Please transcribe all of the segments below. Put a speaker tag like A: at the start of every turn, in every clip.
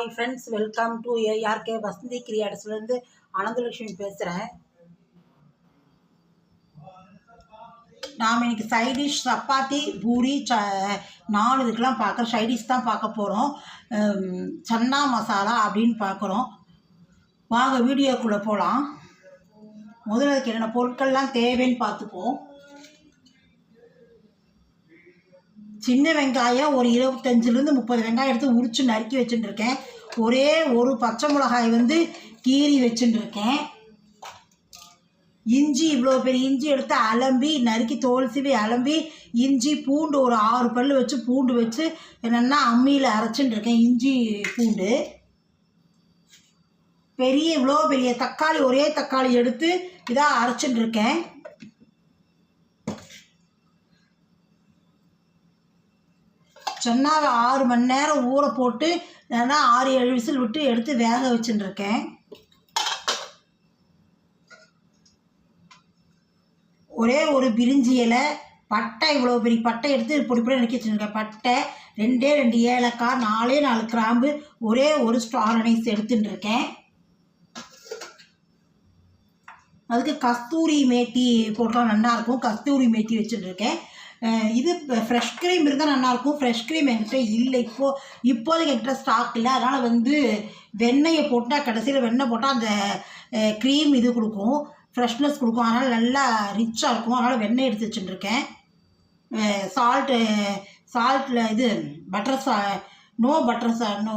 A: Hi friends welcome to ARK Vasanthi கிரியாட்ஸ்லேருந்து Ananthalakshmi பேசுகிறேன் நாம் இன்றைக்கி சைடிஷ் சப்பாத்தி பூரி ச நாலு இதுக்கெலாம் பார்க்குறோம் சைடிஷ் தான் பார்க்க போகிறோம் சன்னா மசாலா அப்படின்னு பார்க்குறோம். வாங்க வீடியோக்குள்ளே போகலாம் முதல்ல அதுக்கு என்னென்ன பொருட்கள்லாம் தேவைன்னு பார்த்துப்போம். சின்ன வெங்காயம் ஒரு இருபத்தஞ்சிலேருந்து முப்பது வெங்காயம் எடுத்து உரித்து நறுக்கி வச்சுட்டுருக்கேன். ஒரே ஒரு பச்சை மிளகாய் வந்து கீறி வச்சுட்டுருக்கேன். இஞ்சி இவ்வளோ பெரிய இஞ்சி எடுத்து அலம்பி நறுக்கி தோல் சீவி அலம்பி இஞ்சி பூண்டு ஒரு ஆறு பல் வச்சு பூண்டு வச்சு என்னென்னா அம்மியில் அரைச்சின்னுருக்கேன் இஞ்சி பூண்டு. பெரிய இவ்வளோ பெரிய தக்காளி ஒரே தக்காளி எடுத்து இதாக அரைச்சிட்டு சொன்னால் ஆறு மணி நேரம் ஊற போட்டு நான் ஆறு ஏழு விசில் விட்டு எடுத்து வேக வச்சுட்டுருக்கேன். ஒரே ஒரு பிரிஞ்சி இலை பட்டை இவ்வளோ பெரிய பட்டை எடுத்து பொடி பொடி நறுக்கி வச்சுருக்கேன் பட்டை ரெண்டே ரெண்டு ஏலக்காய் நாலே நாலு கிராம்பு ஒரே ஒரு ஸ்டார் அனைஸ் எடுத்துட்டு இருக்கேன் அதுக்கு கஸ்தூரி மேத்தி போட்டால் நல்லாயிருக்கும் கஸ்தூரி மேத்தி வச்சுட்டுருக்கேன். இது ஃப்ரெஷ் க்ரீம் இருந்தால் நல்லாயிருக்கும் ஃப்ரெஷ் க்ரீம் என்கிட்ட இல்லை இப்போது இப்போதைக்கு என்கிட்ட ஸ்டாக் இல்லை. அதனால் வந்து வெண்ணெயை போட்டால் கடைசியில் வெண்ணெய் போட்டால் அந்த க்ரீம் இது கொடுக்கும். ஃப்ரெஷ்னஸ் கொடுக்கும். அதனால் நல்லா ரிச்சாக இருக்கும். அதனால் வெண்ணெய் எடுத்து வச்சுட்டுருக்கேன். சால்ட்டு சால்ட்டில் இது பட்டர் சா நோ பட்டர் சா நோ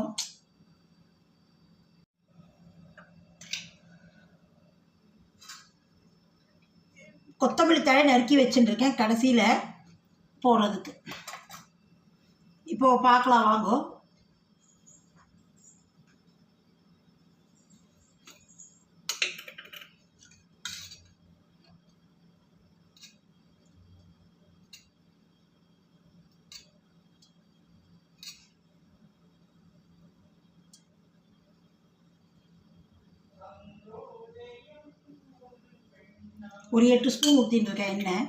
A: கொத்தமல்லி தழை நறுக்கி வச்சுட்டுருக்கேன் கடைசியில். போடுறதுக்கு இப்போது பார்க்கலாம் வாங்கோ. ஒரு எட்டு ஸ்பூன் ஊற்றின்னு இருக்கேன் எண்ணெய்.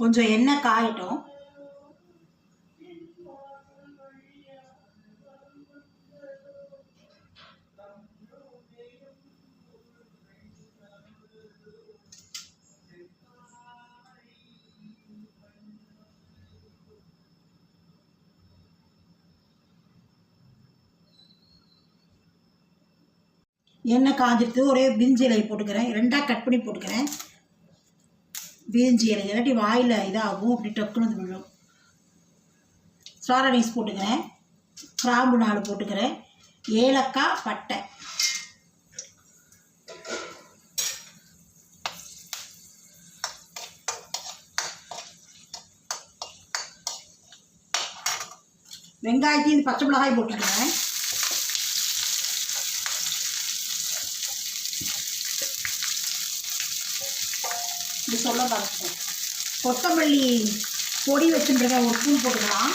A: கொஞ்சம் எண்ணெய் காயட்டும். எண்ணெய் காஞ்சிட்டு ஒரே பிரிஞ்சி போட்டுக்கிறேன். ரெண்டாக கட் பண்ணி போட்டுக்கிறேன். பிரிஞ்சி எனக்கு இல்லாட்டி வாயில் இதாகும் அப்படி டக்குன்னு விழும். ஸ்டார் அனீஸ் போட்டுக்கிறேன். கிராம்பு நாலு போட்டுக்கிறேன். ஏலக்காய் பட்டை. வெங்காயத்தையும் பச்சை மிளகாய் போட்டுக்கிறேன். சொல்ல பார்த்துட்டேன் கொத்தமல்லி பொடி வச்சுருக்கேன் ஒரு ஸ்பூன் போட்டுக்கலாம்.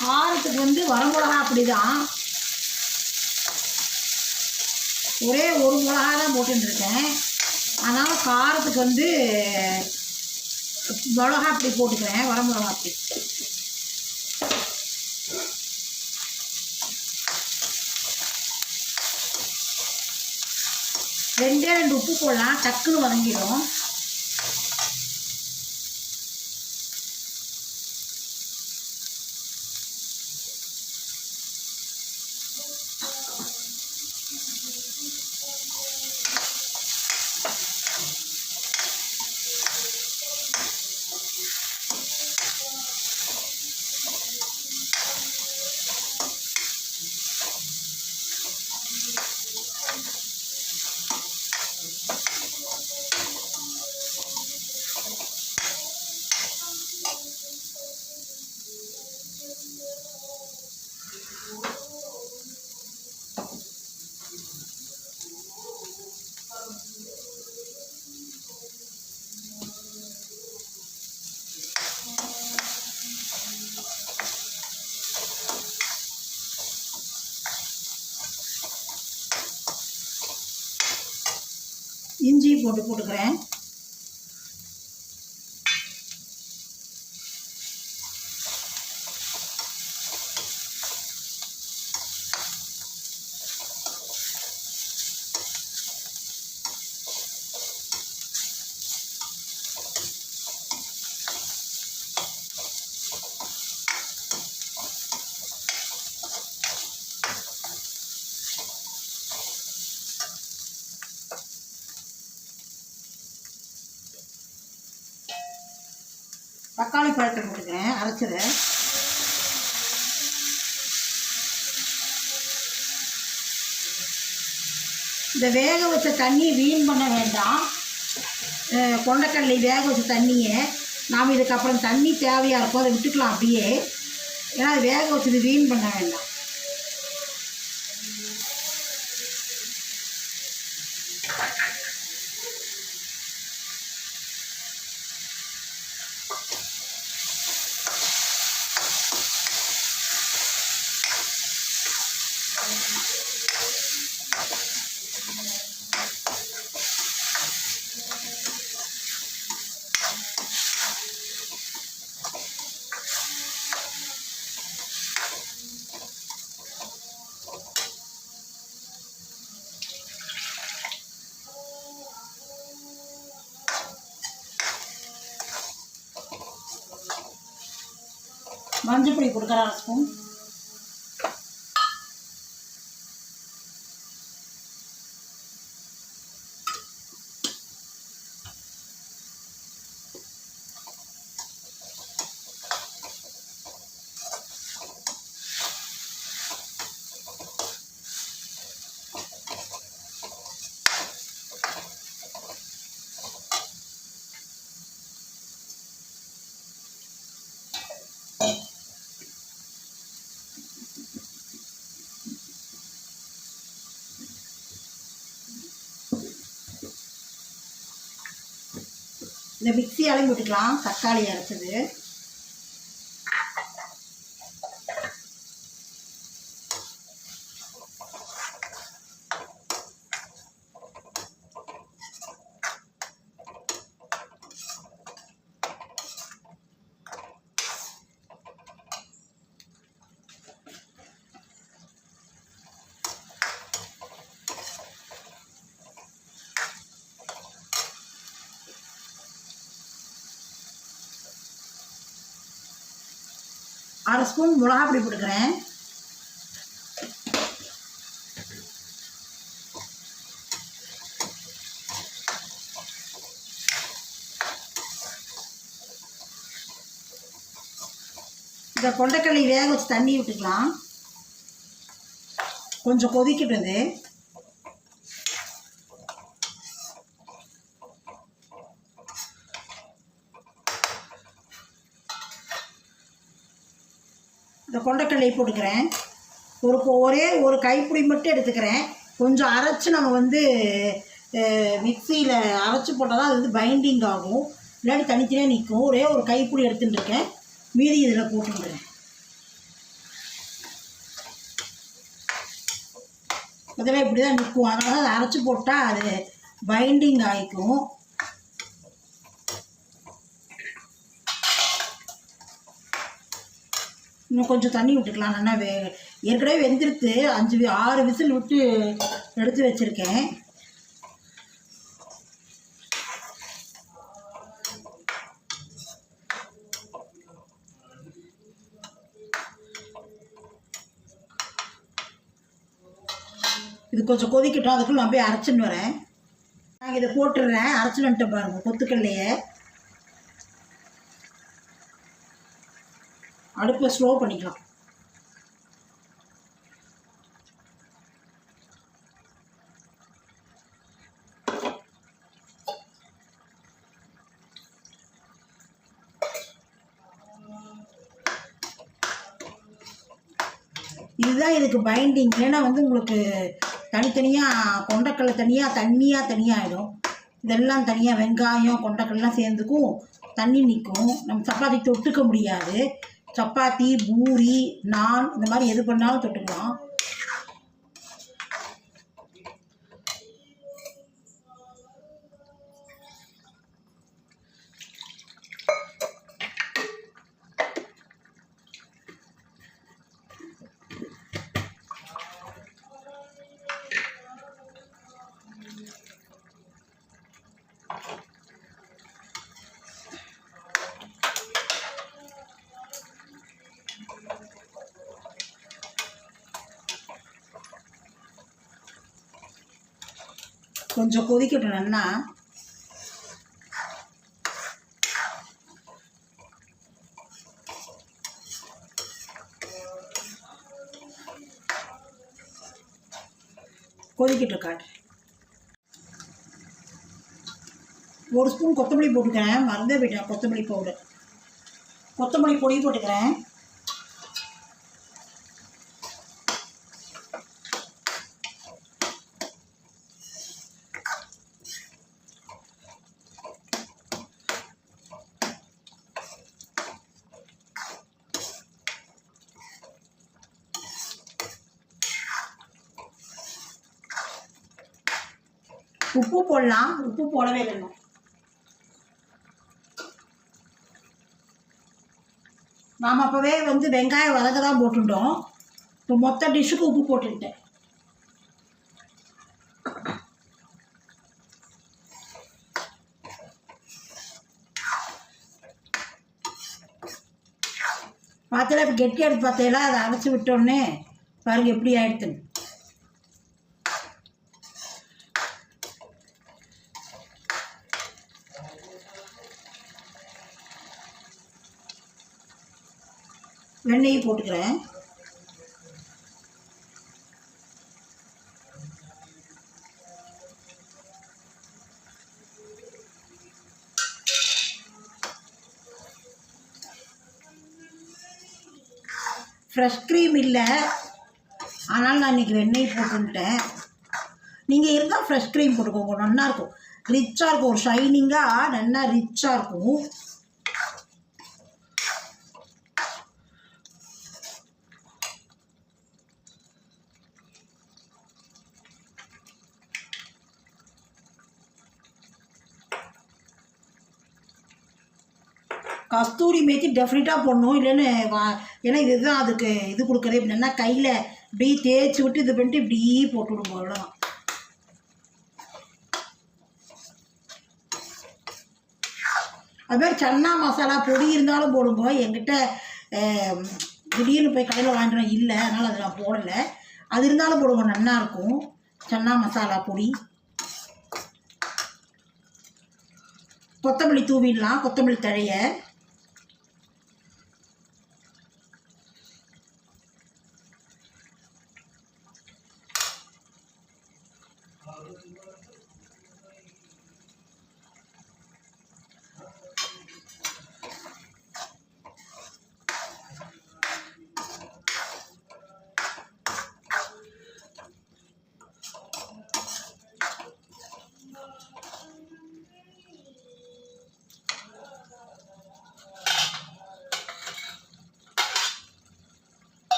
A: காரத்துக்கு வந்து வரமிளகா அப்படி தான் ஒரே ஒரு மிளகா தான் போட்டுருக்கேன் அதனால் காரத்துக்கு வந்து மிளகா அப்படி போட்டுக்கிறேன் வரமிளகா அப்படி ரெண்டே ரெண்டு உப்பு போடலாம் டக்குன்னு வதங்கிடும். இஞ்சி போட்டு போட்டுக்கிறேன் தக்காளி பழத்தை போட்டுக்கிறேன் அரைச்சதை இந்த வேக வச்ச தண்ணி வீண் பண்ண வேண்டாம். கொண்டக்கடலை வேக வச்ச தண்ணியை நாம் இதுக்கப்புறம் தண்ணி தேவையாக இருக்கும் அதை விட்டுக்கலாம் அப்படியே. ஏன்னா அது வேக வச்சது வீண் பண்ண வேண்டாம். மஞ்சள் பொடி கொடுக்குறேன் அரை ஸ்பூன். இந்த மிக்சியாலையும் போட்டுக்கலாம் தக்காளி அரைச்சது. அரை ஸ்பூன் மிளகா பொடி போட்டுக்கிறேன். இந்த கொண்டைக்கடலை வேக வச்சு தண்ணி விட்டுக்கலாம். கொஞ்சம் கொதிக்கிட்டு இது போட்டுக்கிறேன். ஒரு ஒரே ஒரு கைப்பிடி மட்டும் எடுத்துக்கிறேன். கொஞ்சம் அரைச்சி நம்ம வந்து மிக்சியில் அரைச்சி போட்டால் தான் அது வந்து பைண்டிங் ஆகும். இல்லாட்டி தனித்தனியாக நிற்கும். ஒரே ஒரு கைப்பிடி எடுத்துட்டு இருக்கேன் மீதி இதில் போட்டுக்கிறேன். இதெல்லாம் இப்படி தான் நிற்கும். அதனால் அதை அரைச்சி போட்டால் அது பைண்டிங் ஆகிக்கும். இன்னும் கொஞ்சம் தண்ணி விட்டுக்கலாம். நல்லா வே ஏற்கனவே வெந்திருத்து அஞ்சு ஆறு விசில் விட்டு எடுத்து வச்சுருக்கேன். இது கொஞ்சம் கொதிக்கட்டும். அதுக்குள்ளே நான் போய் அரைச்சின்னு வரேன். நான் இதை போட்டுடுறேன் அரைச்சின்னு வந்துட்டேன் பாருங்கள் கொத்துக்கல்லையே. அடுப்பை ஸ்லோ பண்ணிக்கலாம். இதுதான் இதுக்கு பைண்டிங் ஏன்னா வந்து உங்களுக்கு தனித்தனியாக கொண்டக்கடலை தனியாக தண்ணியாக தனியாக ஆகிடும் இதெல்லாம் தனியாக வெங்காயம் கொண்டக்கடலாம் சேர்ந்துக்கும் தண்ணி நிற்கும். நம்ம சப்பாத்தி தொட்டுக்க முடியாது. சப்பாத்தி பூரி நான் இந்த மாதிரி எது பண்ணாலும் தொட்டுக்கலாம். கொஞ்சம் கொதிக்கட்டும் நல்லா கொதிக்கட்டும் காட்டு. ஒரு ஸ்பூன் கொத்தமல்லி போட்டுக்கிறேன். மறந்தே போயிட்டேன். கொத்தமல்லி பவுடர் கொத்தமல்லி பொடி போட்டுக்கிறேன் உப்பு போடலாம். உப்பு போடவே இல்லை நாம் அப்போவே வந்து வெங்காயம் வதக்க தான் போட்டுட்டோம். இப்போ மொத்த டிஷ்ஷுக்கு உப்பு போட்டுட்டேன் பார்த்தல இப்போ கெட்டி எடுத்து பார்த்தீங்களா அதை அரைச்சி விட்டோன்னே பாருங்க எப்படி ஆயிடுத்துன்னு வெண்ணெய் போட்டுக்கிறேன். ஃப்ரெஷ் க்ரீம் இல்லை. ஆனால் நான் இன்றைக்கி வெண்ணெய் போட்டுன்ட்டேன் நீங்கள் இருந்தால் ஃப்ரெஷ் க்ரீம் போட்டுக்கோங்க. நல்லா இருக்கும் ரிச்சாக இருக்கும். ஒரு ஷைனிங்காக நல்லா ரிச்சாக இருக்கும். கஸ்தூரி மேத்தி டெஃபினட்டாக போடணும். இல்லைன்னு வா ஏன்னா இதுதான் அதுக்கு இது கொடுக்குறது. அப்படின்னா கையில் இப்படி தேய்ச்சி விட்டு இது பண்ணிட்டு இப்படி போட்டு விடுங்க அவ்வளோதான் அதுமாதிரி சன்னா மசாலா பொடி இருந்தாலும் போடுங்க. என்கிட்ட திடீர்னு போய் கடையில் வாங்கிட்டு இல்லை. அதனால் அதை நான் போடலை. அது இருந்தாலும் போடுங்க நல்லாயிருக்கும் சன்னா மசாலா பொடி. கொத்தமல்லி தூவிடலாம். கொத்தமல்லி தழையை.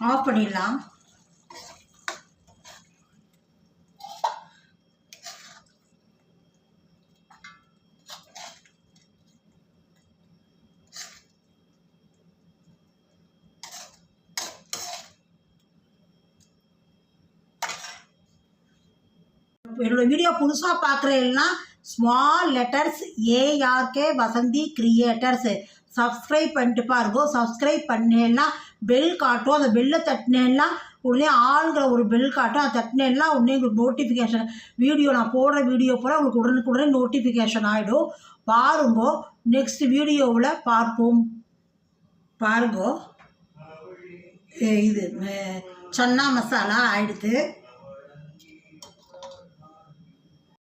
A: ஆஃப் பண்ணிடலாம் என்னோட வீடியோ புதுசாக பார்க்குறீங்கன்னா small letters ARK Vasanthi creators subscribe பண்ணிட்டு பாருங்க. சப்ஸ்கிரைப் பண்ணேன்னா பெல் காட்டும். அந்த பெல்லை தட்டினேன்னா உடனே ஆளுங்கிற ஒரு பெல் காட்டும். அதை தட்டினேன்னா உடனே உங்களுக்கு நோட்டிஃபிகேஷன் வீடியோ நான் போடுற வீடியோ போல உங்களுக்கு உடனுக்குடனே நோட்டிஃபிகேஷன் ஆகிடும் பாருங்க. நெக்ஸ்ட் வீடியோவில் பார்ப்போம். பாருங்க. இது சன்னா மசாலா ஆயிடுது.